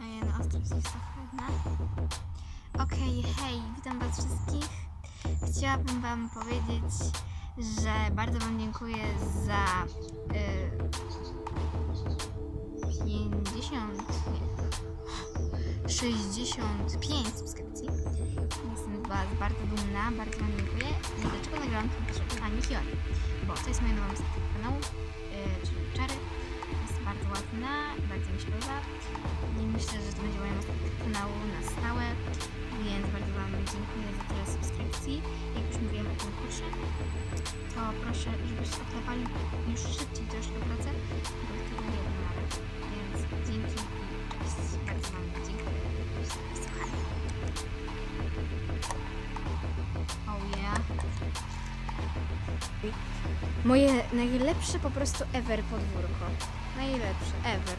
a ja na ostro jest. Okej, hej, witam was wszystkich. Chciałabym wam powiedzieć, że bardzo wam dziękuję za y, 50, nie, 65 subskrypcji. Jestem z was bardzo dumna, bardzo wam dziękuję. I dlaczego nagrałam pierwszy pani Fiori? Bo to jest moja nowa kanału, y, czyli Czary. Bardzo mi się podoba. I myślę, że to będzie moja następna kanału na stałe. Więc bardzo Wam dziękuję za tyle subskrypcji. Jak już mówiłam o konkursie, to proszę, żebyście oklepali już szybciej troszkę pracę, bo jest tylko jedno nawet. Więc dzięki i. Bardzo Wam dziękuję za wysłuchanie. Oh yeah. Moje najlepsze po prostu ever podwórko. Najlepsze, ever.